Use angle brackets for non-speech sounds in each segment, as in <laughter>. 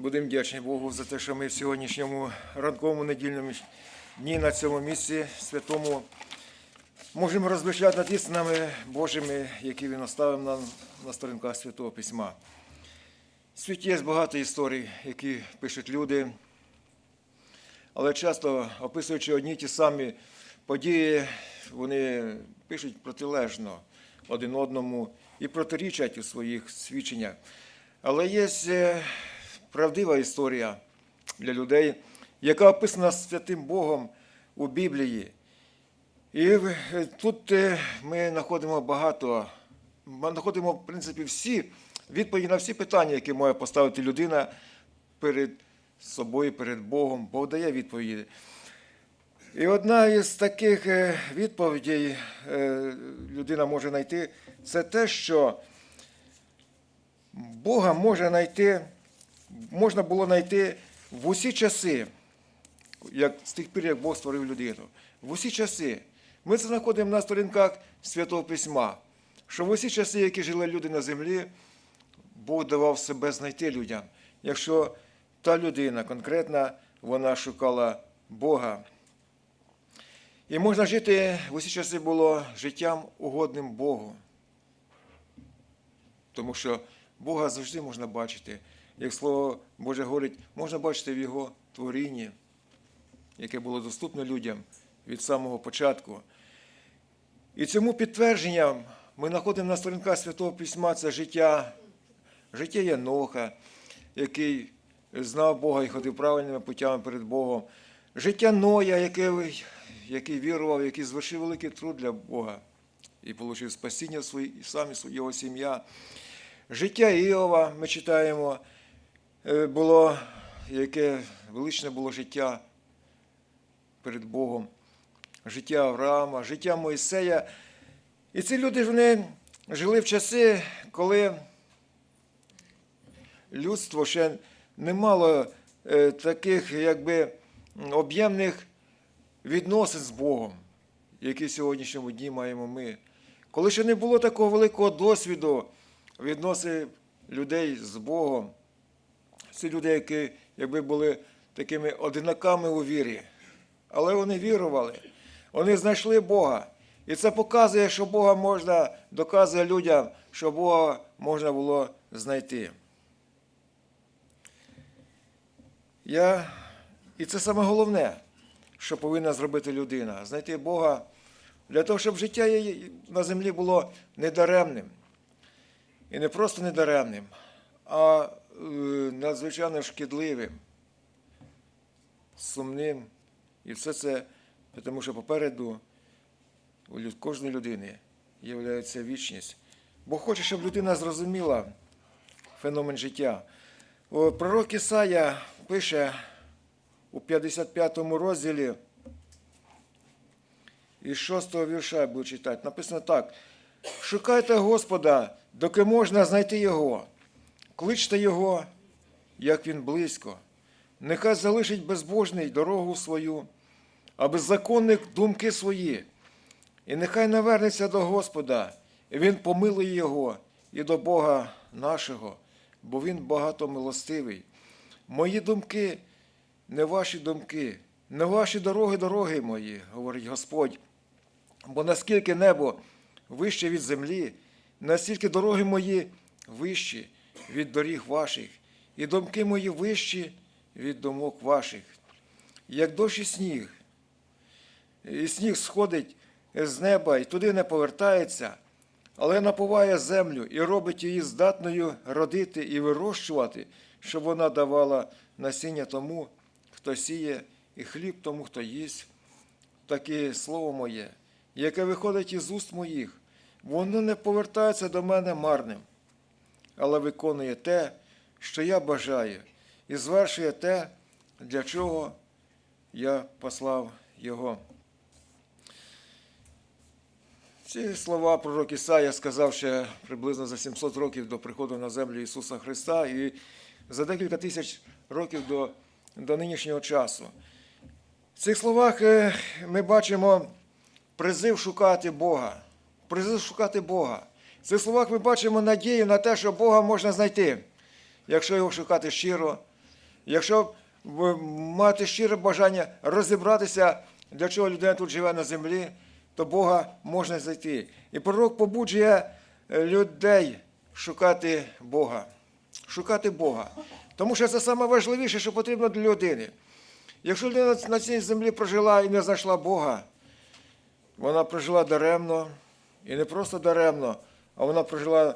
Будемо вдячні Богу за те, що ми в сьогоднішньому ранковому недільному дні на цьому місці святому можемо розмишляти над істинами Божими, які він оставив нам на сторінках Святого Письма. В світі є багато історій, які пишуть люди, але часто описуючи одні ті самі події, вони пишуть протилежно один одному і протирічать у своїх свідченнях. Але є е, правдива історія для людей, яка описана святим Богом у Біблії. І тут е, ми знаходимо багато, ми знаходимо, в принципі, всі відповіді на всі питання, які має поставити людина перед собою, перед Богом. Бог дає відповіді. І одна із таких е, відповідей е, людина може знайти, це те, що Бога може знайти, можна було знайти в усі часи, як, з тих пір, як Бог створив людину. В усі часи. Ми це знаходимо на сторінках Святого Письма, що в усі часи, які жили люди на землі, Бог давав себе знайти людям. Якщо та людина конкретна, вона шукала Бога. І можна жити в усі часи було життям угодним Богу. Тому що Бога завжди можна бачити. Як слово Боже говорить, можна бачити в Його творінні, яке було доступне людям від самого початку. І цьому підтвердженням ми знаходимо на сторінках Святого Письма це життя, життя Єноха, який знав Бога і ходив правильними путями перед Богом. Життя Ноя, який, який вірував, який звершив великий труд для Бога і отримав спасіння своє, і сам його сім'я. Життя Іова, ми читаємо, було, яке величне було життя перед Богом, життя Авраама, життя Моїсея. І ці люди вони жили в часи, коли людство ще не мало е, таких якби об'ємних відносин з Богом, які в сьогоднішньому дні маємо ми. Коли ще не було такого великого досвіду відносин людей з Богом, ці люди, які якби були такими одинаками у вірі, але вони вірували, вони знайшли Бога. І це показує, що Бога можна, доказує людям, що Бога можна було знайти. Я, І це саме головне, що повинна зробити людина знайти Бога для того, щоб життя її на землі було недаремним. І не просто недаремним, а надзвичайно шкідливим, сумним. І все це, тому що попереду у кожної людини є вічність. Бог хоче, щоб людина зрозуміла феномен життя. Пророк Ісая пише у 55 му розділі із 6 вірша я буду читати. Написано так: шукайте Господа, доки можна знайти Його, кличте Його, як Він близько. Нехай залишить безбожний дорогу свою, а беззаконник думки свої. І нехай навернеться до Господа, і Він помилує Його і до Бога нашого, бо Він багато милостивий. Мої думки не ваші думки, не ваші дороги, дороги мої, говорить Господь. Бо наскільки небо вище від землі, настільки дороги мої вищі від доріг ваших, і думки мої вищі від думок ваших. Як дощ і сніг, і сніг сходить з неба і туди не повертається, але напуває землю і робить її здатною родити і вирощувати, щоб вона давала насіння тому, хто сіє, і хліб тому, хто їсть. Таке слово моє, яке виходить із уст моїх, воно не повертається до мене марним, але виконує те, що я бажаю, і звершує те, для чого я послав його. Ці слова пророк Ісая сказав ще приблизно за 700 років до приходу на землю Ісуса Христа і за декілька тисяч років до, до нинішнього часу. В цих словах е, ми бачимо призив шукати Бога. Призив шукати Бога. В цих словах ми бачимо надію на те, що Бога можна знайти, якщо його шукати щиро, якщо мати щире бажання розібратися, для чого людина тут живе на землі, то Бога можна знайти. І пророк побуджує е, людей шукати Бога. Шукати Бога. Тому що це найважливіше, що потрібно для людини. Якщо людина на цій землі прожила і не знайшла Бога, вона прожила даремно, і не просто даремно, а вона прожила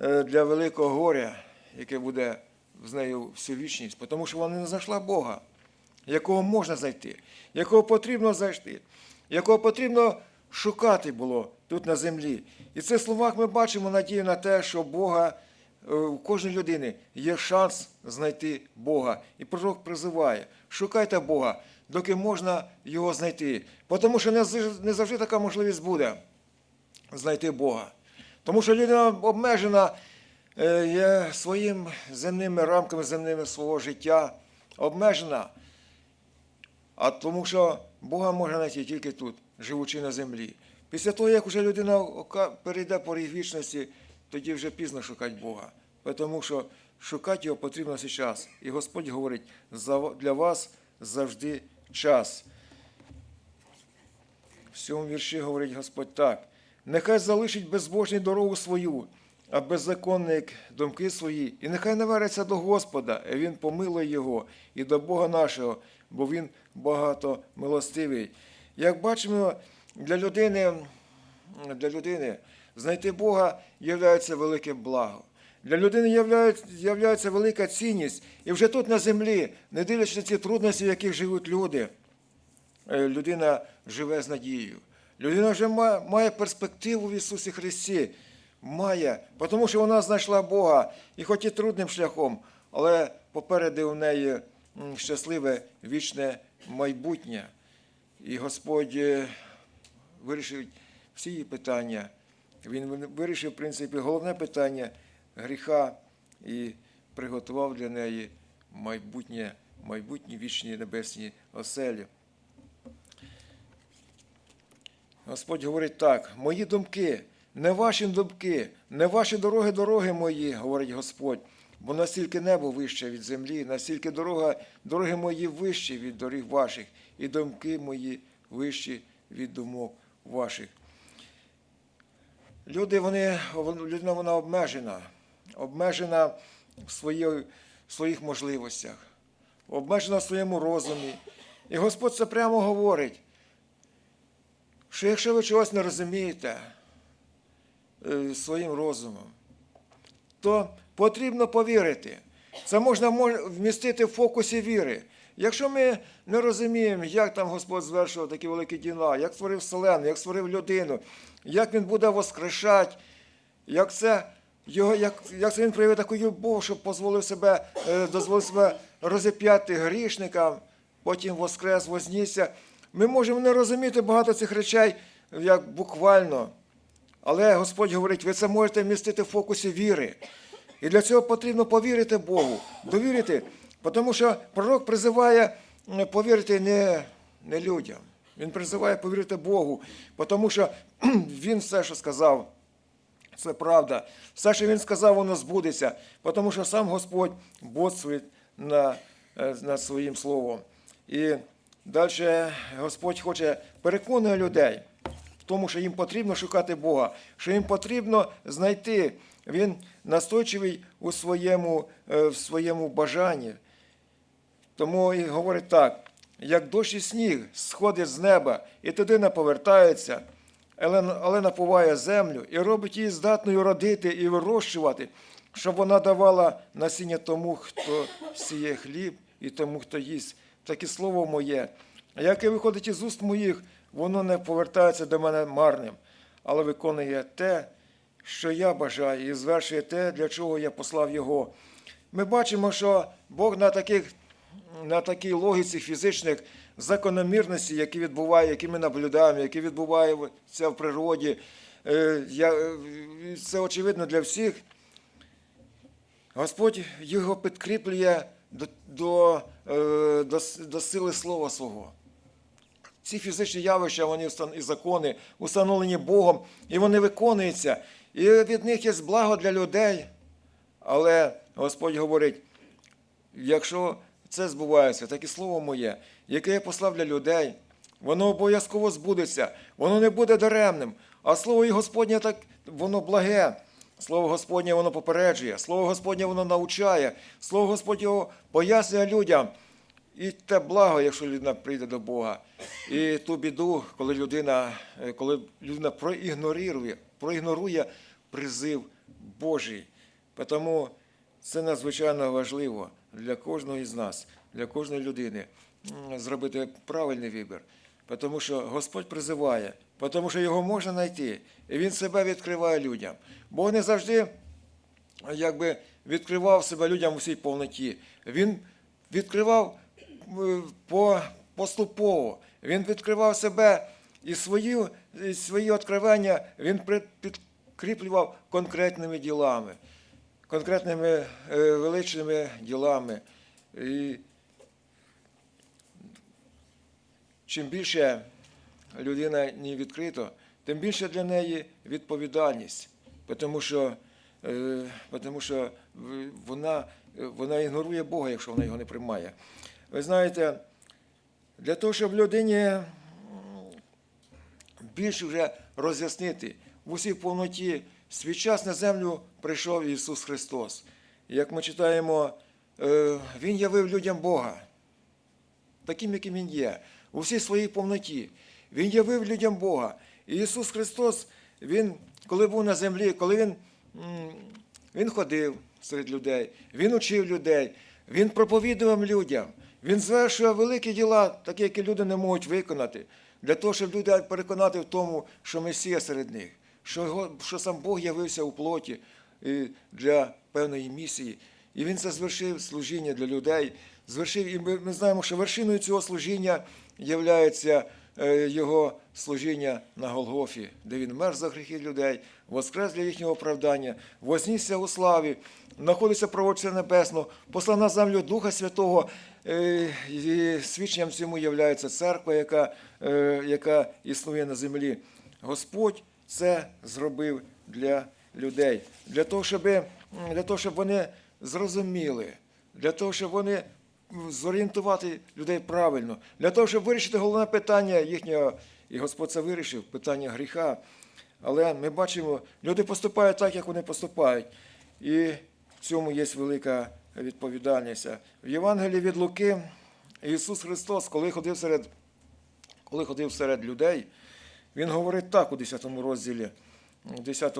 е, для великого горя, яке буде з нею всю вічність, тому що вона не знайшла Бога, якого можна знайти, якого потрібно знайти, якого потрібно шукати було тут на землі. І в цих словах ми бачимо надію на те, що Бога е, у кожній людини є шанс знайти Бога. І пророк призиває: шукайте Бога, доки можна його знайти. Тому що не завжди така можливість буде знайти Бога. Тому що людина обмежена е, є своїм земними рамками, земними свого життя, обмежена. А тому що Бога можна знайти тільки тут, живучи на землі. Після того, як вже людина перейде поріг вічності, тоді вже пізно шукати Бога. Тому що шукати його потрібно зараз. І Господь говорить, для вас завжди час. В цьому вірші говорить Господь так: нехай залишить безбожний дорогу свою, а беззаконник думки свої, і нехай навериться до Господа, і Він помилує його, і до Бога нашого, бо Він багато милостивий. Як бачимо, для людини, для людини знайти Бога є велике благо. Для людини являється велика цінність. І вже тут на землі, не дивлячись на ці трудності, в яких живуть люди, е, людина живе з надією. Людина вже ма- має перспективу в Ісусі Христі. Має, тому що вона знайшла Бога, і хоч і трудним шляхом, але попереду у неї щасливе вічне майбутнє. І Господь е, вирішив всі її питання. Він вирішив, в принципі, головне питання гріха і приготував для неї майбутнє, майбутні вічні небесні оселі. Господь говорить так: мої думки, не ваші думки, не ваші дороги, дороги мої, говорить Господь. Бо настільки небо вище від землі, настільки дорога, дороги мої вищі від доріг ваших, і думки мої вищі від думок ваших. Люди, вони, людина вона обмежена, обмежена в, своїй, в своїх можливостях, обмежена в своєму розумі. І Господь це прямо говорить, що якщо ви чогось не розумієте е, своїм розумом, то потрібно повірити. Це можна вмістити в фокусі віри. Якщо ми не розуміємо, як там Господь звершував такі великі діла, як створив вселену, як створив людину, як він буде воскрешати, як це, його, як, як це він проявив таку любов, щоб дозволив себе, е, дозволив себе розіп'яти грішникам, потім воскрес, вознісся. Ми можемо не розуміти багато цих речей як буквально. Але Господь говорить, ви це можете вмістити в фокусі віри. І для цього потрібно повірити Богу, довірити, тому що пророк призиває повірити не, не людям. Він призиває повірити Богу, тому що <clears throat> він все, що сказав, це правда. Все, що він сказав, воно збудеться, тому що сам Господь бодствує на, е, над своїм словом. І далі Господь хоче переконує людей в тому, що їм потрібно шукати Бога, що їм потрібно знайти. Він настойчивий у своєму, е, в своєму бажанні. Тому і говорить так: як дощ і сніг сходить з неба, і туди не повертається, але, але напуває землю і робить її здатною родити і вирощувати, щоб вона давала насіння тому, хто сіє хліб, і тому, хто їсть. Таке слово моє. А яке виходить із уст моїх, воно не повертається до мене марним, але виконує те, що я бажаю, і звершує те, для чого я послав його. Ми бачимо, що Бог на таких на такій логіці фізичних закономірностей, які відбуває, які ми наблюдаємо, які відбуваються в природі, е, е, це очевидно для всіх. Господь його підкріплює до, до, е, до, до сили слова свого. Ці фізичні явища, вони і закони установлені Богом, і вони виконуються. І від них є благо для людей. Але Господь говорить, якщо це збувається, так і слово моє, яке я послав для людей, воно обов'язково збудеться, воно не буде даремним. А слово і Господнє так воно благе. Слово Господнє воно попереджує, слово Господнє воно навчає, слово Господнє пояснює людям. І те благо, якщо людина прийде до Бога. І ту біду, коли людина, е, коли людина проігнорує, проігнорує призив Божий. Тому це надзвичайно важливо для кожного із нас, для кожної людини зробити правильний вибір. Тому що Господь призиває, тому що його можна знайти, і Він себе відкриває людям. Бог не завжди якби відкривав себе людям у всій повноті. Він відкривав е, по, поступово. Він відкривав себе і свої, і свої откровення він підкріплював конкретними ділами, конкретними е, величними ділами. І чим більше людина не відкрита, тим більше для неї відповідальність, тому що, е, тому що вона, вона ігнорує Бога, якщо вона його не приймає. Ви знаєте, для того, щоб людині більше вже роз'яснити в усій повноті свій час на землю прийшов Ісус Христос. Як ми читаємо, е, Він явив людям Бога таким, яким Він є, у всій своїй повноті. Він явив людям Бога. І Ісус Христос, Він, коли був на землі, коли Він, він ходив серед людей, Він учив людей, Він проповідував людям, Він звершував великі діла, такі, які люди не можуть виконати, для того, щоб люди переконати в тому, що Месія серед них, що, що сам Бог явився у плоті для певної місії. І він це звершив служіння для людей. Звершив, і ми, ми знаємо, що вершиною цього служіння є його служіння на Голгофі, де він мер за гріхи людей, воскрес для їхнього оправдання, вознісся у славі, знаходиться проводця небесно, послав на землю Духа Святого. е, І свідченням цьому є церква, яка, е, яка існує на землі. Господь це зробив для людей, для того, щоб, для того, щоб вони зрозуміли, для того, щоб вони зорієнтувати людей правильно, для того, щоб вирішити головне питання їхнього, і Господь це вирішив, питання гріха. Але ми бачимо, люди поступають так, як вони поступають. І в цьому є велика відповідальність. В Євангелії від Луки Ісус Христос, коли ходив серед, коли ходив серед людей, Він говорить так у 10 розділі, у 10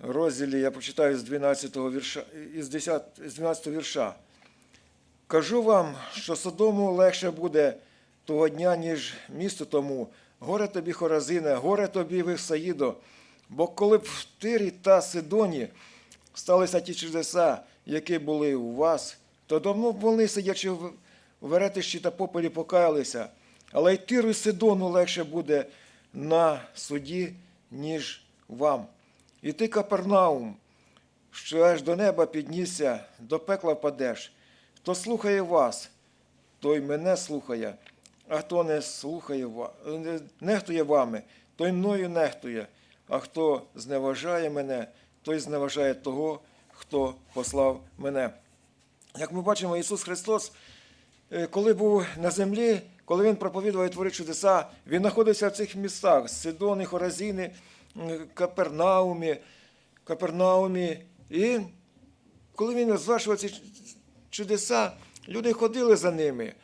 розділі, я прочитаю з 12 вірша, із 10, з 12 вірша. Кажу вам, що Содому легше буде того дня, ніж місту тому. Горе тобі, Хоразине, горе тобі, Вифсаїдо. Бо коли б в Тирі та Сидоні сталися ті чудеса, які були у вас, то давно б вони, сидячи в веретищі та попелі, покаялися. Але й Тиру і Сидону легше буде на суді, ніж вам. І ти, Капернаум, що аж до неба піднісся, до пекла впадеш. Хто слухає вас, той мене слухає, а хто не слухає нехтує вами, той мною нехтує, а хто зневажає мене, той зневажає того, хто послав мене. Як ми бачимо, Ісус Христос, е, коли був на землі, коли Він проповідував і творив чудеса, Він знаходився в цих містах Сидони, Хоразіни, Капернаумі, Капернаумі. І коли він звершував ці чудеса, люди ходили за ними.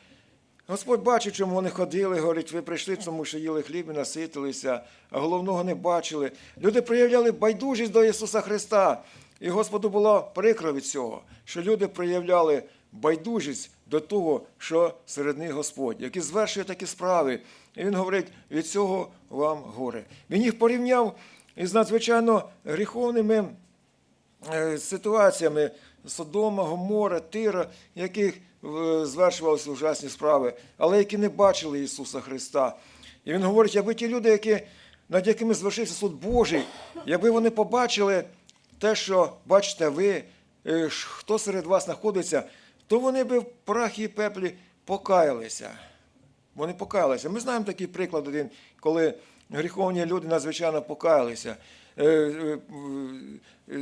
Господь бачив, чому вони ходили, говорить, ви прийшли, тому що їли хліб і наситилися, а головного не бачили. Люди проявляли байдужість до Ісуса Христа. І Господу було прикро від цього, що люди проявляли байдужість до того, що серед них Господь, який звершує такі справи. І Він говорить, від цього вам горе. Він їх порівняв із надзвичайно гріховними е, ситуаціями Содома, Гомора, Тира, яких е, звершувалися ужасні справи, але які не бачили Ісуса Христа. І він говорить, аби ті люди, які, над якими звершився суд Божий, якби вони побачили те, що бачите ви, е, хто серед вас знаходиться, то вони би в прахі і пеплі покаялися. Вони покаялися. Ми знаємо такий приклад один, коли гріховні люди надзвичайно покаялися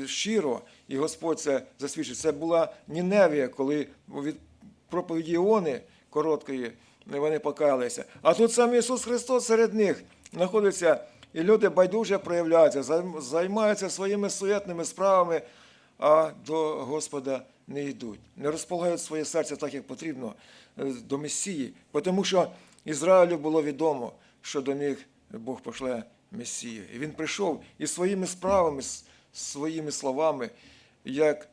щиро, і Господь це засвідчив. Це була Ніневія, коли від, проповіді Іони короткої вони покаялися. А тут сам Ісус Христос серед них знаходиться, і люди байдуже проявляються, займаються своїми суетними справами, а до Господа не йдуть, не розполагають своє серце так, як потрібно е, до Месії, тому що Ізраїлю було відомо, що до них Бог пошле Месію. І він прийшов і своїми справами, своїми словами, як,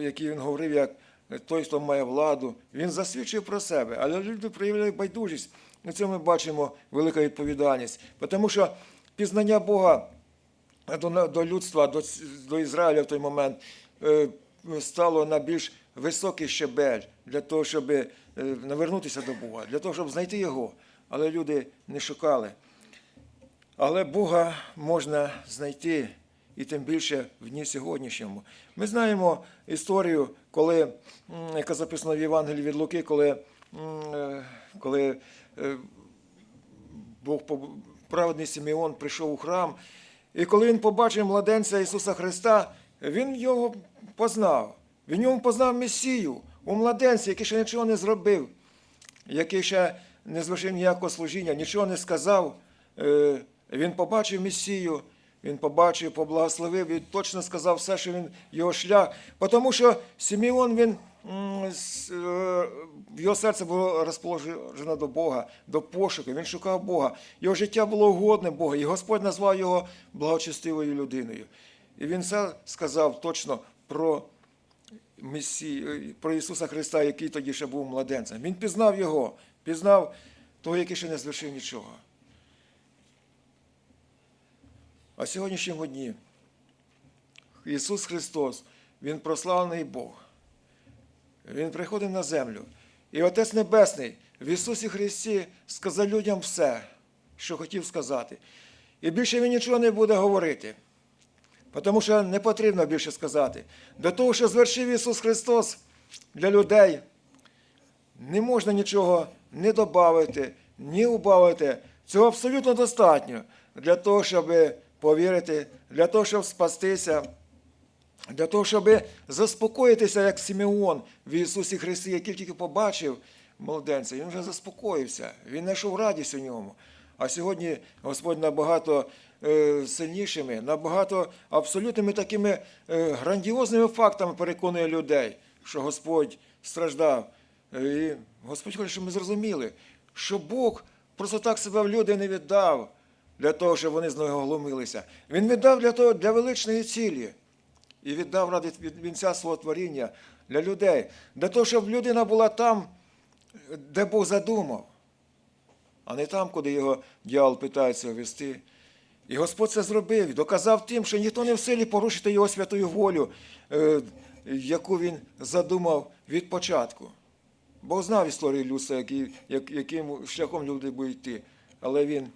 які він говорив, як той, хто має владу, він засвідчив про себе, але люди проявляли байдужість. На цьому ми бачимо велика відповідальність. Тому що пізнання Бога до, до людства, до, до Ізраїля в той момент е, стало на більш високий щебель для того, щоб е, навернутися до Бога, для того, щоб знайти його. Але люди не шукали. Але Бога можна знайти і тим більше в дні сьогоднішньому. Ми знаємо історію, коли, яка записана в Євангелії від Луки, коли, е, коли е, Бог праведний Симеон прийшов у храм, і коли він побачив младенця Ісуса Христа, він його познав. Він йому познав Месію у младенці, який ще нічого не зробив, який ще не звершив ніякого служіння, нічого не сказав. Е, Він побачив Месію, він побачив, поблагословив і точно сказав все, що він його шлях. Тому що Симеон, він е, його серце було розположено до Бога, до пошуку. Він шукав Бога. Його життя було угодне Богу, і Господь назвав його благочестивою людиною. І він все сказав точно про Месію, про Ісуса Христа, який тоді ще був младенцем. Він пізнав його, пізнав того, який ще не звершив нічого. А сьогоднішньому дні Ісус Христос, Він прославлений Бог. Він приходив на землю. І Отець Небесний в Ісусі Христі сказав людям все, що хотів сказати. І більше Він нічого не буде говорити. Тому що не потрібно більше сказати. До того, що звершив Ісус Христос для людей, не можна нічого не додати, ні убавити. Цього абсолютно достатньо для того, щоб повірити, для того, щоб спастися, для того, щоб заспокоїтися, як Симеон в Ісусі Христі, який тільки побачив молоденця, він вже заспокоївся, він знайшов радість у ньому. А сьогодні Господь набагато е, сильнішими, набагато абсолютними такими е, грандіозними фактами переконує людей, що Господь страждав. Е, І Господь хоче, щоб ми зрозуміли, що Бог просто так себе в люди не віддав для того, щоб вони з нього глумилися. Він віддав для того, для величної цілі і віддав ради вінця свого творіння для людей, для того, щоб людина була там, де Бог задумав, а не там, куди його дьявол питається вести. І Господь це зробив, доказав тим, що ніхто не в силі порушити його святою волю, е, яку він задумав від початку. Бог знав історію людства, яким шляхом люди будуть йти. Але він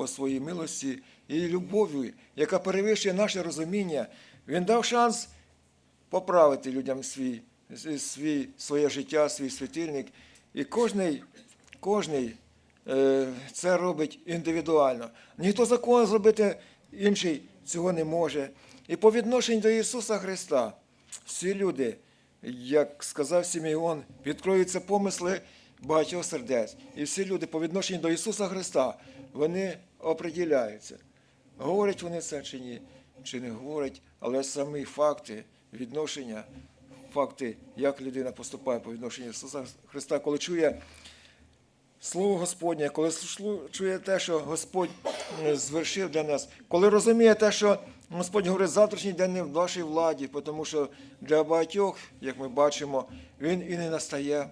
по своїй милості і любові, яка перевищує наше розуміння, він дав шанс поправити людям свій, свій, своє життя, свій світильник. І кожний, кожний е, це робить індивідуально. Ніхто закон зробити інший цього не може. І по відношенню до Ісуса Христа всі люди, як сказав Сімеон, відкроються помисли багатьох сердець. І всі люди по відношенню до Ісуса Христа, вони оприділяються. Говорять вони це чи ні, чи не говорять, але самі факти відношення, факти, як людина поступає по відношенню Ісуса Христа, коли чує Слово Господнє, коли чує те, що Господь звершив для нас, коли розуміє те, що Господь говорить, завтрашній день не в вашій владі, тому що для багатьох, як ми бачимо, він і не настає.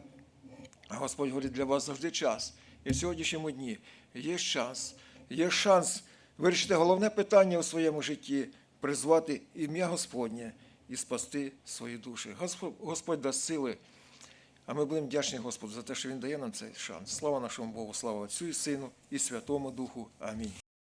А Господь говорить, для вас завжди час. І в сьогоднішньому дні є час, є шанс вирішити головне питання у своєму житті, призвати ім'я Господнє і спасти свої душі. Господь, дасть сили. А ми будемо вдячні Господу за те, що Він дає нам цей шанс. Слава нашому Богу, слава Отцю і Сину і Святому Духу. Амінь.